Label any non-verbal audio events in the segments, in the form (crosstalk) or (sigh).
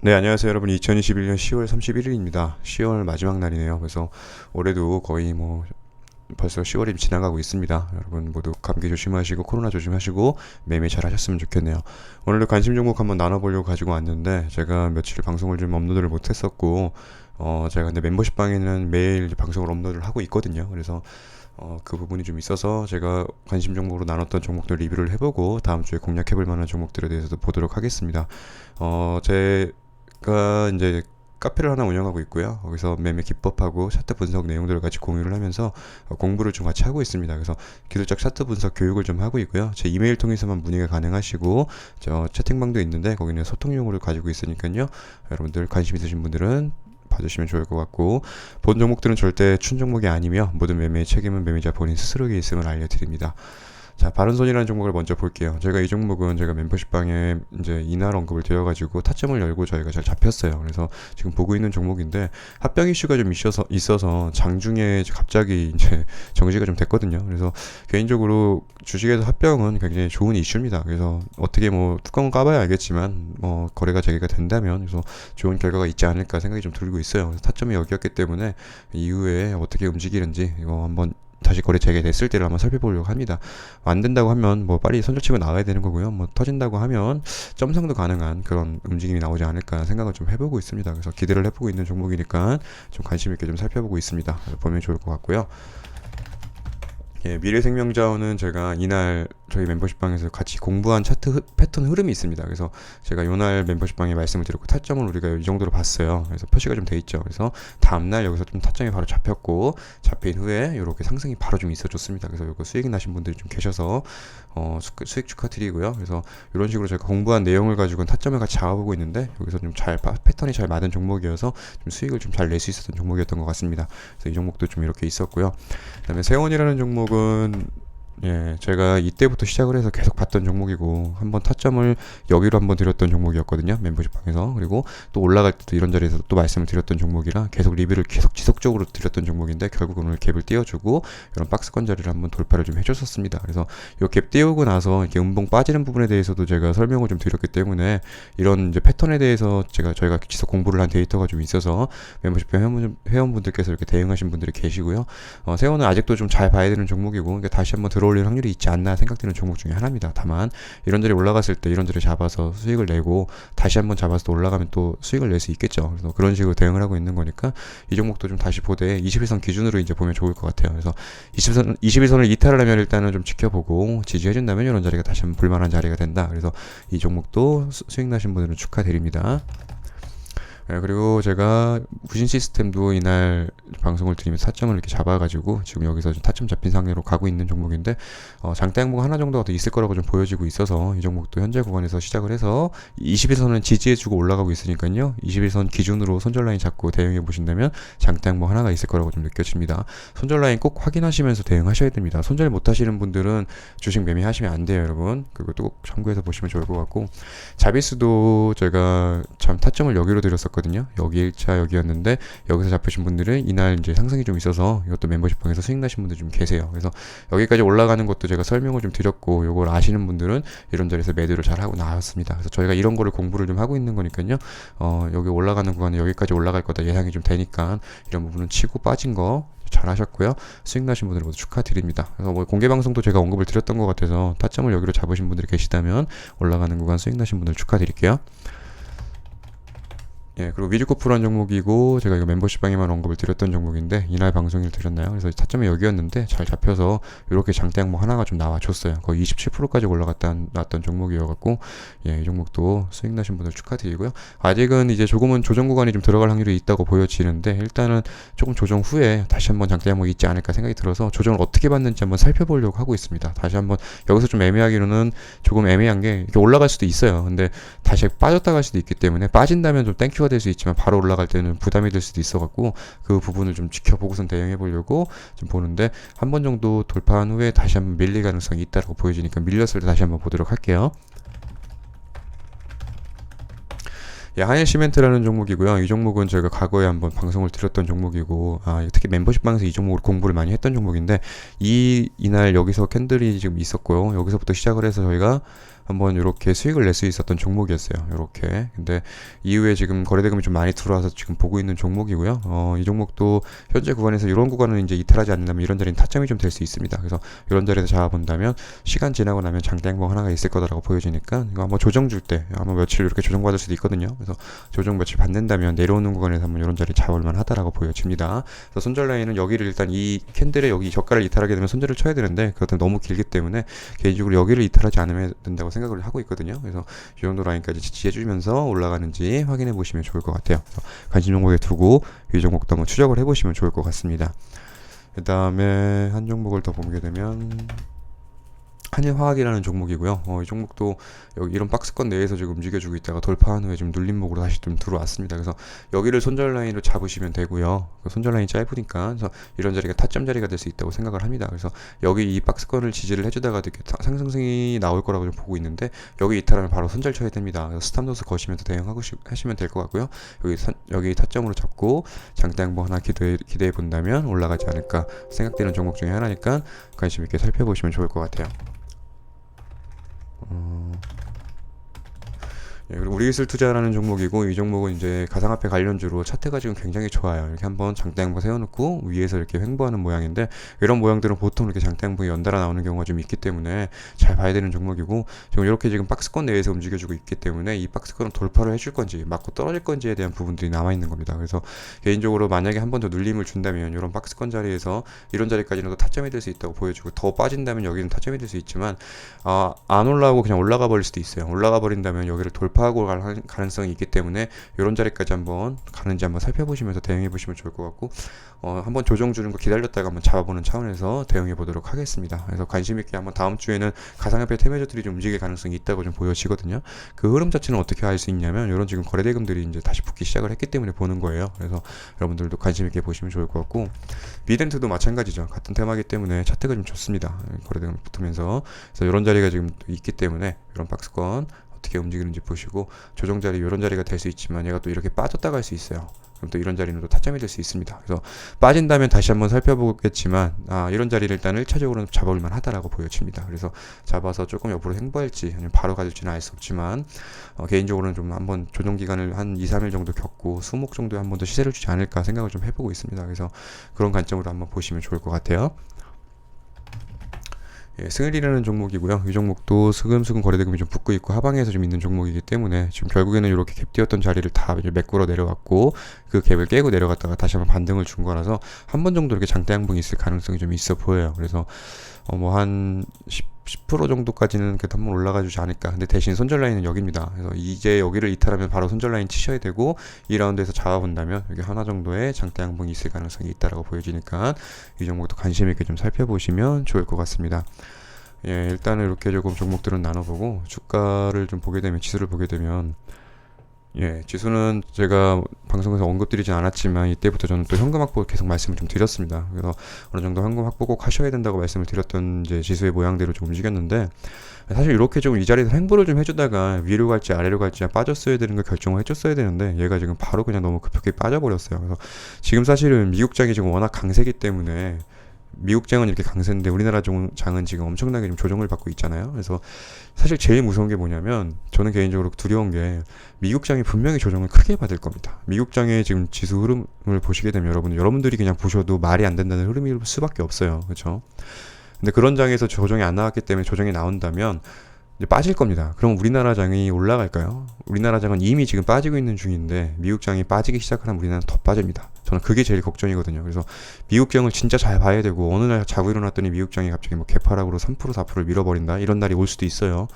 네, 안녕하세요, 여러분. 2021년 10월 31일입니다. 10월 마지막 날이네요. 그래서 올해도 거의 뭐 벌써 10월이 지나가고 있습니다. 여러분 모두 감기 조심하시고 코로나 조심하시고 매매 잘 하셨으면 좋겠네요. 오늘도 관심 종목 한번 나눠보려고 가지고 왔는데 제가 며칠 방송을 좀 업로드를 못했었고 어 제가 근데 멤버십 방에는 매일 방송을 업로드를 하고 있거든요. 그래서 어, 그 부분이 좀 있어서 제가 관심 종목으로 나눴던 종목들 리뷰를 해보고 다음 주에 공략해볼 만한 종목들에 대해서도 보도록 하겠습니다. 어, 제 가 이제 카페를 하나 운영하고 있고요. 거기서 매매 기법하고 차트 분석 내용들을 같이 공유를 하면서 어, 공부를 좀 같이 하고 있습니다. 그래서 기술적 차트 분석 교육을 좀 하고 있고요. 제 이메일 통해서만 문의가 가능하시고 저 채팅방도 있는데 거기는 소통용으로 가지고 있으니까요. 여러분들 관심 있으신 분들은 봐주시면 좋을 것 같고 본 종목들은 절대 춘 종목이 아니며 모든 매매의 책임은 매매자 본인 스스로에게 있음을 알려드립니다. 자, 바른손이라는 종목을 먼저 볼게요. 제가 이 종목은 제가 멤버십 방에 이제 이날 언급을 드려가지고 타점을 열고 저희가 잘 잡혔어요. 그래서 지금 보고 있는 종목인데 합병 이슈가 좀 있어서 있어서 장중에 갑자기 이제 (laughs) 정지가 좀 됐거든요. 그래서 개인적으로 주식에서 합병은 굉장히 좋은 이슈입니다. 그래서 어떻게 뭐 뚜껑을 까봐야 알겠지만 뭐 거래가 재개가 된다면 그래서 좋은 결과가 있지 않을까 생각이 좀 들고 있어요. 그래서 타점이 여기였기 때문에 이후에 어떻게 움직이는지 이거 한번 다시 거래 재개됐을 때를 한번 살펴보려고 합니다. 안 된다고 하면 뭐 빨리 선절치고 나가야 되는 거고요. 뭐 터진다고 하면 점상도 가능한 그런 움직임이 나오지 않을까 생각을 좀 해보고 있습니다. 그래서 기대를 해보고 있는 종목이니까 좀 관심 있게 좀 살펴보고 있습니다. 보면 좋을 것 같고요. 예, 미래생명자원은 제가 이날 저희 멤버십방에서 같이 공부한 차트 흐, 패턴 흐름이 있습니다. 그래서 제가 요날 멤버십방에 말씀을 드렸고 타점을 우리가 이 정도로 봤어요. 그래서 표시가 좀 돼 있죠. 그래서 다음날 여기서 좀 타점이 바로 잡혔고 잡힌 후에 이렇게 상승이 바로 좀 있어줬습니다. 그래서 이거 수익이 나신 분들이 좀 계셔서 어, 수, 수익 축하드리고요. 그래서 이런 식으로 제가 공부한 내용을 가지고 타점을 같이 잡아보고 있는데 여기서 좀 잘 패턴이 잘 맞은 종목이어서 좀 수익을 좀 잘 낼 수 있었던 종목이었던 것 같습니다. 그래서 이 종목도 좀 이렇게 있었고요. 그다음에 세원이라는 종목은 예, 제가 이때부터 시작을 해서 계속 봤던 종목이고 한번 타점을 여기로 한번 드렸던 종목이었거든요. 멤버십 방에서. 그리고 또 올라갈 때도 이런 자리에서 또 말씀을 드렸던 종목이라 계속 리뷰를 계속 지속적으로 드렸던 종목인데 결국 오늘 갭을 띄워주고 이런 박스권 자리를 한번 돌파를 좀 해줬었습니다. 그래서 이갭 띄우고 나서 이렇게 음봉 빠지는 부분에 대해서도 제가 설명을 좀 드렸기 때문에 이런 이제 패턴에 대해서 제가 저희가 지속 공부를 한 데이터가 좀 있어서 멤버십 회원, 회원분들께서 이렇게 대응하신 분들이 계시고요. 어, 세원은 아직도 좀 잘 봐야 되는 종목이고 그러니까 다시 한번 들어 올릴 확률이 있지 않나 생각되는 종목 중에 하나입니다. 다만 이런저리 올라갔을 때 이런저리 잡아서 수익을 내고 다시 한번 잡아서 또 올라가면 또 수익을 낼 수 있겠죠. 그래서 그런 식으로 대응을 하고 있는 거니까 이 종목도 좀 다시 보되 21선 기준으로 이제 보면 좋을 것 같아요. 그래서 20선 21선을 이탈을 하면 일단은 좀 지켜보고 지지해 준다면 이런 자리가 다시 한번 볼만한 자리가 된다. 그래서 이 종목도 수, 수익 나신 분들은 축하드립니다. 예, 그리고 제가 무신 시스템도 이날 방송을 드리면서 타점을 이렇게 잡아가지고 지금 여기서 좀 타점 잡힌 상태로 가고 있는 종목인데 어, 장대 항목 하나 정도가 더 있을 거라고 좀 보여지고 있어서 이 종목도 현재 구간에서 시작을 해서 21선은 지지해주고 올라가고 있으니까요. 21선 기준으로 손절 라인 잡고 대응해 보신다면 장대 항목 하나가 있을 거라고 좀 느껴집니다. 손절 라인 꼭 확인하시면서 대응하셔야 됩니다. 손절 못 하시는 분들은 주식 매매하시면 안 돼요 여러분. 그것도 꼭 참고해서 보시면 좋을 것 같고 자비스도 제가 참 타점을 여기로 드렸었거든요 있거든요. 여기 1차 여기였는데 여기서 잡히신 분들은 이날 이제 상승이 좀 있어서 이것도 멤버십 방에서 수익 나신 분들 좀 계세요. 그래서 여기까지 올라가는 것도 제가 설명을 좀 드렸고 요걸 아시는 분들은 이런 자리에서 매도를 잘 하고 나왔습니다. 그래서 저희가 이런 거를 공부를 좀 하고 있는 거니까요. 어, 여기 올라가는 구간에 여기까지 올라갈 거다 예상이 좀 되니까 이런 부분은 치고 빠진 거 잘하셨고요. 수익 나신 분들 모두 축하드립니다. 그래서 뭐 공개 방송도 제가 언급을 드렸던 것 같아서 타점을 여기로 잡으신 분들이 계시다면 올라가는 구간 수익 나신 분들 축하드릴게요. 예, 그리고 위즈코프라는 종목이고 제가 이거 멤버십 방에만 언급을 드렸던 종목인데 이날 방송일 드렸나요? 그래서 타점이 여기였는데 잘 잡혀서 이렇게 장대 항목 하나가 좀 나와줬어요. 거의 27%까지 올라갔다 나왔던 종목이어갖고 예, 이 종목도 수익 나신 분들 축하드리고요. 아직은 이제 조금은 조정 구간이 좀 들어갈 확률이 있다고 보여지는데 일단은 조금 조정 후에 다시 한번 장대 항목이 있지 않을까 생각이 들어서 조정을 어떻게 받는지 한번 살펴보려고 하고 있습니다. 다시 한번 여기서 좀 애매하기로는 조금 애매한 게 이렇게 올라갈 수도 있어요. 근데 다시 빠졌다 갈 수도 있기 때문에 빠진다면 좀 땡큐가 될 수 있지만 바로 올라갈 때는 부담이 될 수도 있어 갖고 그 부분을 좀 지켜보고선 대응해 보려고 좀 보는데 한 번 정도 돌파한 후에 다시 한번 밀릴 가능성이 있다고 보여지니까 밀렸을 때 다시 한번 보도록 할게요. 예, 한일 시멘트라는 종목이고요. 이 종목은 제가 과거에 한번 방송을 드렸던 종목이고, 아, 특히 멤버십 방에서 이 종목을 공부를 많이 했던 종목인데, 이, 이날 여기서 캔들이 지금 있었고요. 여기서부터 시작을 해서 저희가 한번 이렇게 수익을 낼 수 있었던 종목이었어요. 이렇게. 근데 이후에 지금 거래대금이 좀 많이 들어와서 지금 보고 있는 종목이고요. 어, 이 종목도 현재 구간에서 이런 구간은 이제 이탈하지 않는다면 이런 자리는 타점이 좀 될 수 있습니다. 그래서 이런 자리에서 잡아본다면 시간 지나고 나면 장대행봉 하나가 있을 거다라고 보여지니까 이거 한번 조정 줄 때 아마 며칠 이렇게 조정 받을 수도 있거든요. 그래서 조정 며칠 받는다면 내려오는 구간에서 한번 이런 자리 잡을만 하다라고 보여집니다. 그래서 손절 라인은 여기를 일단 이 캔들의 여기 저가를 이탈하게 되면 손절을 쳐야 되는데 그것도 너무 길기 때문에 개인적으로 여기를 이탈하지 않으면 된다고 생각 을 하고 있거든요. 그래서 이 정도 라인까지 지지해 주면서 올라가는지 확인해 보시면 좋을 것 같아요. 관심 종목에 두고 이 종목도 한번 추적을 해 보시면 좋을 것 같습니다. 그 다음에 한 종목을 더 보게 되면 한일화학이라는 종목이고요. 어, 이 종목도 여기 이런 박스권 내에서 지금 움직여주고 있다가 돌파한 후에 좀 눌림목으로 다시 좀 들어왔습니다. 그래서 여기를 손절 라인으로 잡으시면 되고요. 그 손절 라인이 짧으니까 그래서 이런 자리가 타점 자리가 될 수 있다고 생각을 합니다. 그래서 여기 이 박스권을 지지를 해주다가 이렇게 타- 상승성이 나올 거라고 좀 보고 있는데 여기 이탈하면 바로 손절 쳐야 됩니다. 스탑로스 거시면서 대응하고 시- 하시면 될 것 같고요. 여기 선- 여기 타점으로 잡고 장대 양봉 하나 기대해, 기대해 본다면 올라가지 않을까 생각되는 종목 중에 하나니까 관심 있게 살펴보시면 좋을 것 같아요. 어... 예, 그리고 우리 기술 투자라는 종목이고 이 종목은 이제 가상화폐 관련주로 차트가 지금 굉장히 좋아요. 이렇게 한번 장대 양봉 세워놓고 위에서 이렇게 횡보하는 모양인데 이런 모양들은 보통 이렇게 장대 양봉이 연달아 나오는 경우가 좀 있기 때문에 잘 봐야 되는 종목이고 지금 이렇게 지금 박스권 내에서 움직여주고 있기 때문에 이 박스권을 돌파를 해줄 건지 맞고 떨어질 건지에 대한 부분들이 남아 있는 겁니다. 그래서 개인적으로 만약에 한 번 더 눌림을 준다면 이런 박스권 자리에서 이런 자리까지는 또 타점이 될 수 있다고 보여주고 더 빠진다면 여기는 타점이 될 수 있지만 아, 안 올라오고 그냥 올라가 버릴 수도 있어요. 올라가 버린다면 여기를 돌파 하고 갈 한- 가능성이 있기 때문에 이런 자리까지 한번 가는지 한번 살펴보시면서 대응해 보시면 좋을 것 같고 어, 한번 조정 주는 거 기다렸다가 한번 잡아보는 차원에서 대응해 보도록 하겠습니다. 그래서 관심 있게 한번 다음 주에는 가상화폐 테메저들이 좀 움직일 가능성이 있다고 좀 보여지거든요. 그 흐름 자체는 어떻게 알 수 있냐면 이런 지금 거래 대금들이 이제 다시 붙기 시작을 했기 때문에 보는 거예요. 그래서 여러분들도 관심 있게 보시면 좋을 것 같고 비덴트도 마찬가지죠. 같은 테마기 때문에 차트가 좀 좋습니다. 거래 대금 붙으면서 그래서 이런 자리가 지금 있기 때문에 이런 박스권 어떻게 움직이는지 보시고 조정 자리 이런 자리가 될 수 있지만 얘가 또 이렇게 빠졌다 갈 수 있어요. 그럼 또 이런 자리는 또 타점이 될 수 있습니다. 그래서 빠진다면 다시 한번 살펴보겠지만 아, 이런 자리를 일단 1차적으로는 잡아올만 하다라고 보여집니다. 그래서 잡아서 조금 옆으로 횡보할지 아니면 바로 가질지는 알 수 없지만 어, 개인적으로는 좀 한번 조정 기간을 한 2, 3일 정도 겪고 수목 정도에 한 번 더 시세를 주지 않을까 생각을 좀 해보고 있습니다. 그래서 그런 관점으로 한번 보시면 좋을 것 같아요. 예, 승일이라는 종목이고요. 이 종목도 스금스금 거래대금이 좀 붙고 있고 하방에서 좀 있는 종목이기 때문에 지금 결국에는 이렇게 갭 뛰었던 자리를 다 이제 메꾸러 내려왔고 그 갭을 깨고 내려갔다가 다시 한번 반등을 준 거라서 한 번 정도 이렇게 장대 양봉이 있을 가능성이 좀 있어 보여요. 그래서 어 뭐한 10, 10% 정도까지는 그래도 한번 올라가 주지 않을까. 근데 대신 손절 라인은 여기입니다. 그래서 이제 여기를 이탈하면 바로 손절 라인 치셔야 되고 2라운드에서 잡아본다면 여기 하나 정도의 장대 양봉이 있을 가능성이 있다라고 보여지니까 이 종목도 관심 있게 좀 살펴보시면 좋을 것 같습니다. 예, 일단은 이렇게 조금 종목들은 나눠보고 주가를 좀 보게 되면 지수를 보게 되면 예, 지수는 제가 방송에서 언급드리진 않았지만 이때부터 저는 또 현금 확보 계속 말씀을 좀 드렸습니다. 그래서 어느 정도 현금 확보 꼭 하셔야 된다고 말씀을 드렸던 이제 지수의 모양대로 좀 움직였는데 사실 이렇게 좀 이 자리에서 횡보를 좀 해주다가 위로 갈지 아래로 갈지 빠졌어야 되는 걸 결정을 해줬어야 되는데 얘가 지금 바로 그냥 너무 급하게 빠져버렸어요. 그래서 지금 사실은 미국장이 지금 워낙 강세기 때문에 미국 장은 이렇게 강세인데 우리나라 종- 장은 지금 엄청나게 좀 조정을 받고 있잖아요. 그래서 사실 제일 무서운 게 뭐냐면 저는 개인적으로 두려운 게 미국 장이 분명히 조정을 크게 받을 겁니다. 미국 장의 지금 지수 흐름을 보시게 되면 여러분 여러분들이 그냥 보셔도 말이 안 된다는 흐름일 수밖에 없어요. 그렇죠? 근데 그런 장에서 조정이 안 나왔기 때문에 조정이 나온다면 이제 빠질 겁니다. 그럼 우리나라 장이 올라갈까요? 우리나라 장은 이미 지금 빠지고 있는 중인데 미국 장이 빠지기 시작하면 우리나라는 더 빠집니다. 저는 그게 제일 걱정이거든요. 그래서 미국 장을 진짜 잘 봐야 되고 어느 날 자고 일어났더니 미국 장이 갑자기 뭐 개파락으로 3% 4%를 밀어버린다 이런 날이 올 수도 있어요.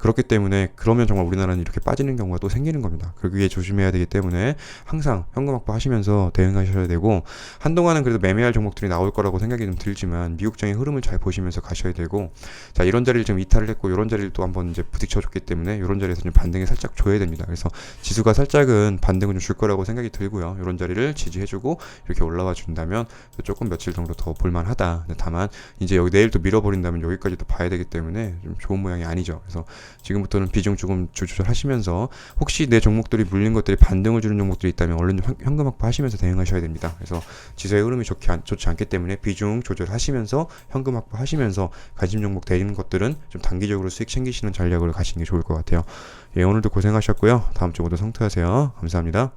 그렇기 때문에 그러면 정말 우리나라는 이렇게 빠지는 경우가 또 생기는 겁니다. 그게 조심해야 되기 때문에 항상 현금 확보하시면서 대응하셔야 되고 한동안은 그래도 매매할 종목들이 나올 거라고 생각이 좀 들지만 미국장의 흐름을 잘 보시면서 가셔야 되고 자 이런 자리를 지금 이탈을 했고 이런 자리를 또 한번 이제 부딪혀줬기 때문에 이런 자리에서 좀 반등이 살짝 줘야 됩니다. 그래서 지수가 살짝은 반등을 좀 줄 거라고 생각이 들고요. 이런 자리를 지지해주고 이렇게 올라와 준다면 조금 며칠 정도 더 볼만하다. 다만 이제 여기 내일 또 밀어버린다면 여기까지 또 봐야 되기 때문에 좀 좋은 모양이 아니죠. 그래서 지금부터는 비중 조금 조절하시면서 혹시 내 종목들이 물린 것들이 반등을 주는 종목들이 있다면 얼른 현금 확보하시면서 대응하셔야 됩니다. 그래서 지수의 흐름이 좋지, 않, 좋지 않기 때문에 비중 조절하시면서 현금 확보하시면서 관심 종목 되는 것들은 좀 단기적으로 수익 챙기시는 전략을 가시는 게 좋을 것 같아요. 예, 오늘도 고생하셨고요. 다음 주 모두 성투하세요. 감사합니다.